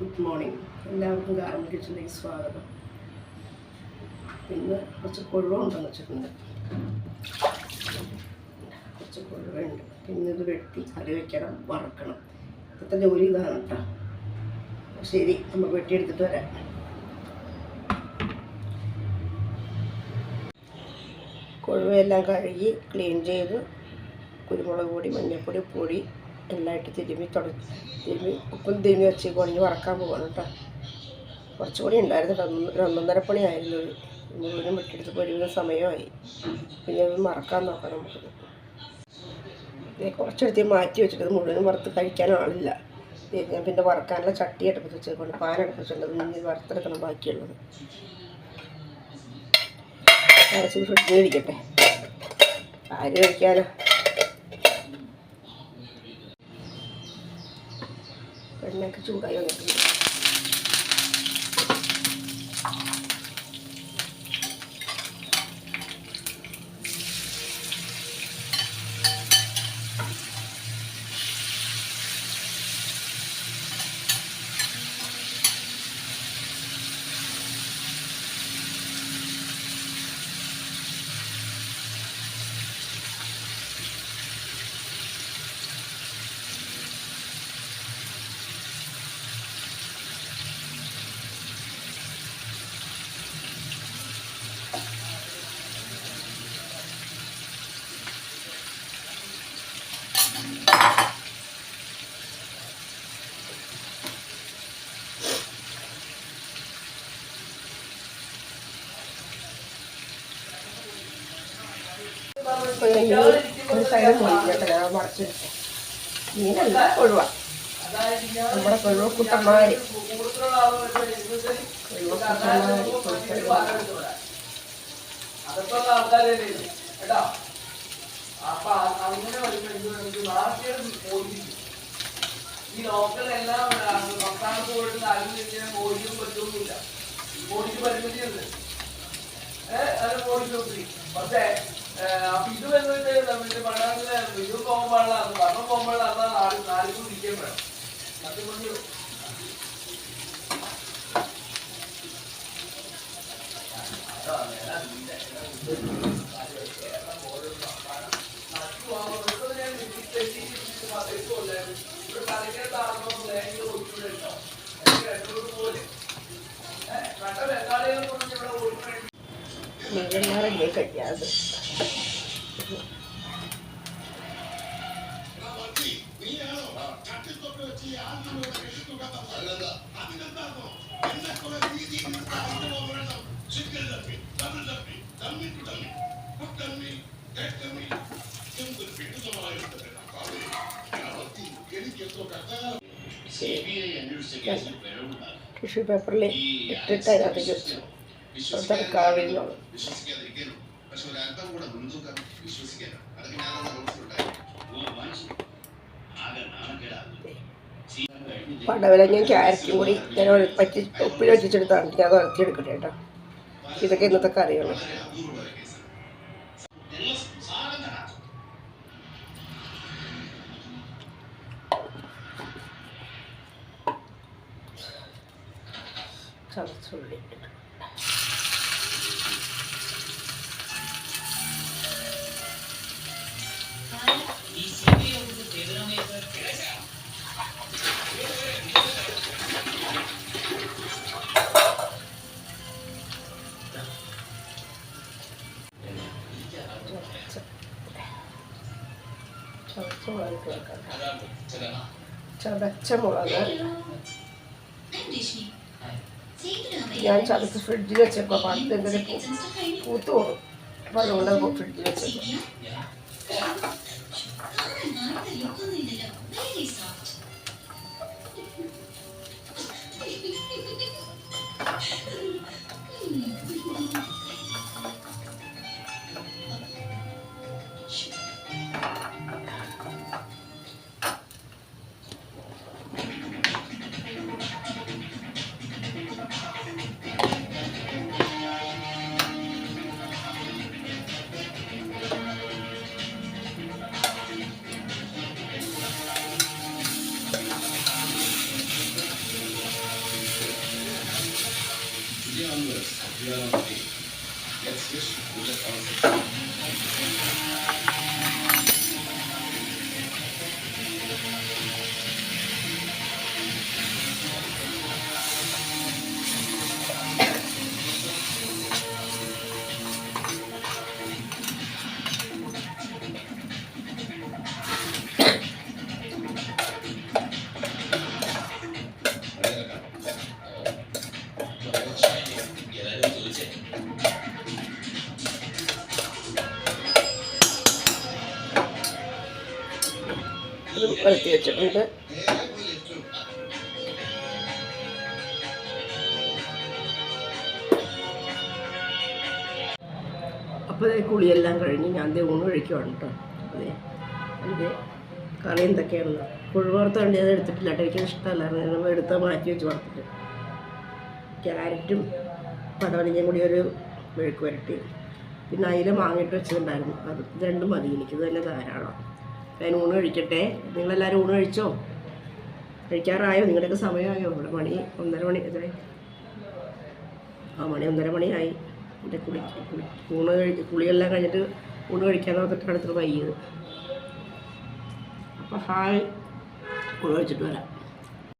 Good morning എല്ലാവർക്കും ഗാർമൻ കിച്ചണിലേക്ക് സ്വാഗതം. ഇന്ന് കുറച്ച് കൊഴുവ ഉണ്ടെന്ന് വെച്ചിട്ടുണ്ട്. കുറച്ച് കൊഴുവുണ്ട് പിന്നെ ഇത് വെട്ടി കറി വയ്ക്കണം വറക്കണം. ഇപ്പോഴത്തെ ജോലി ഇതാണ് കേട്ടോ ശരി നമുക്ക് വെട്ടിയെടുത്തിട്ട് വരാം. കൊഴുവയെല്ലാം കഴുകി ക്ലീൻ ചെയ്ത്. കുരുമുളക് പൊടി മഞ്ഞൾപ്പൊടി പൊടി എല്ലാം തിരുമി തുടങ്ങി തിരുമ്മി ഉപ്പും തിരുമി വെച്ച് കുഴഞ്ഞ് വറക്കാൻ പോകണം കേട്ടോ. കുറച്ചുകൂടി ഉണ്ടായിരുന്നു കേട്ടോ. ഒന്നൊന്നര പണിയായിരുന്നു. മുഴുവനും വെട്ടിയെടുത്ത് ഒരുവിധം സമയമായി. പിന്നെ അത് മറക്കാൻ നോക്കാം നമുക്ക്. കുറച്ചെടുത്ത് മാറ്റി വെച്ചിട്ട് മുഴുവനും വറുത്ത് കഴിക്കാൻ ആളില്ല. ഞാൻ പിന്നെ വറക്കാനുള്ള ചട്ടി എടുപ്പിച്ച് വെച്ചിട്ടുണ്ട് പാൻ എടുപ്പിച്ചിട്ടുണ്ട് വെച്ചിട്ടുണ്ട്. ഇനി വറുത്തെടുക്കണം ബാക്കിയുള്ളത്. കുറച്ച് ഫ്രിഡ്ജിൽ ഇരിക്കട്ടെ. ആര് കഴിക്കാനോ? എണ്ണയൊക്കെ ചൂടായി വന്നിട്ടുണ്ട് അപ്പോൾ ഈ ഒരു സൈഡ് മുറിക്കട്ടെ മറച്ചെടുത്തെ മീനല്ല കൊഴുവ നമ്മുടെ കൊഴുവ കുട്ടന്മാർ കൊഴുവ കുട്ടന്മാർ അതൊക്കെ ആൾക്കാരല്ലേ ഇത്. കേട്ടോ അപ്പൊ അ- അങ്ങനെ വരുമ്പോ എന്ത് നമുക്ക് ഈ ലോക്കലെല്ലാം സംസ്ഥാനത്ത് പോയിട്ട് ആരും കഴിഞ്ഞാൽ പറ്റുന്നില്ല മോദിക്ക് പരിമിതിയുണ്ട് ഏഹ് അത് മോദിക്ക് ഒത്തിരി പക്ഷേ ഇത് വന്നിട്ട് നമ്മുടെ പണ്ടാട്ടിൽ ഇത് പോകാൻ പാടില്ല അത് ഭരണം പോകാൻ പാടില്ല അതാ നാല് നാലിക്കും ഇരിക്കാൻ വേണം സത്യം പറഞ്ഞു ಮೇಲೆ ಮರಗೆ ಕಟ್ಟಿ ಅದು ಟಿಶ್ಯೂ ಪೇಪರ್ಲಿ ಇಟ್ಟಿಟ್ಟಾಗ ಅದಕ್ಕೆ വിശ്വസിക്കാതിരിക്കാനും പക്ഷെ ഒരു അല്പം കൂടെ മുൻതൂക്കം വിശ്വസിക്കാനും അതൊക്കെ ഞാനൊന്ന് നോക്കിയിട്ടുണ്ടായിരുന്നു പടവലങ്ങയും ക്യാരറ്റും കൂടി ഞാൻ പറ്റി ഉപ്പിൽ വെച്ചിട്ടെടുത്താണ് ഞാൻ അത് ഉറത്തിയെടുക്കട്ടെ കേട്ടോ. ഇതൊക്കെ ഇന്നത്തെ കറികൾ ചതച്ചുള്ളി. ചതച്ച മുളക് വെക്കാം ചതച്ച മുളക് ഞാൻ ചതച്ച് ഫ്രിഡ്ജിൽ വെച്ചപ്പോൾ പണ്ട് എന്തെങ്കിലും പൂത്ത് പോകും അപ്പോൾ അതുകൊണ്ട് ഫ്രിഡ്ജിൽ വെച്ചേക്കും Jetzt ist gut aus. അത് വരുത്തി വെച്ചിട്ടുണ്ട്. കുളിയെല്ലാം കഴിഞ്ഞ് ഞാൻ ദേ ഊണ് കഴിക്കുവാണ് കേട്ടോ അതെ അതെ കറി എന്തൊക്കെയാണെന്ന്. പുഴുവറുത്ത വേണ്ടി അത് എടുത്തിട്ടില്ല കേട്ടോ എനിക്ക് ഇഷ്ടമല്ലായിരുന്നു. ഞാൻ എടുത്ത് മാറ്റി വെച്ച് വറുത്തിട്ട്. ക്യാരറ്റും പടവലിയും കൂടി ഒരു മെഴുക്ക് വരട്ടി. പിന്നെ അയില മാങ്ങിട്ട് വെച്ചിട്ടുണ്ടായിരുന്നു അത് രണ്ടും മതി. എനിക്ക് തന്നെ ധാരാളം. ഞാൻ ഊണ് കഴിക്കട്ടെ. നിങ്ങളെല്ലാവരും ഊണ് കഴിച്ചോ? കഴിക്കാറായോ? നിങ്ങളുടെയൊക്കെ സമയമായോ? ഇവിടെ മണി ഒന്നര മണി എത്ര ആ മണി ഒന്നര മണിയായി. എന്റെ കുളി ഊണ് കഴി കുളിയെല്ലാം കഴിഞ്ഞിട്ട് ഊണ് കഴിക്കാൻ നോക്കിയിട്ടാണ് ഇത്ര വൈകിയത്. അപ്പോൾ ഹായ്. ഊണ് കഴിച്ചിട്ട് വരാം.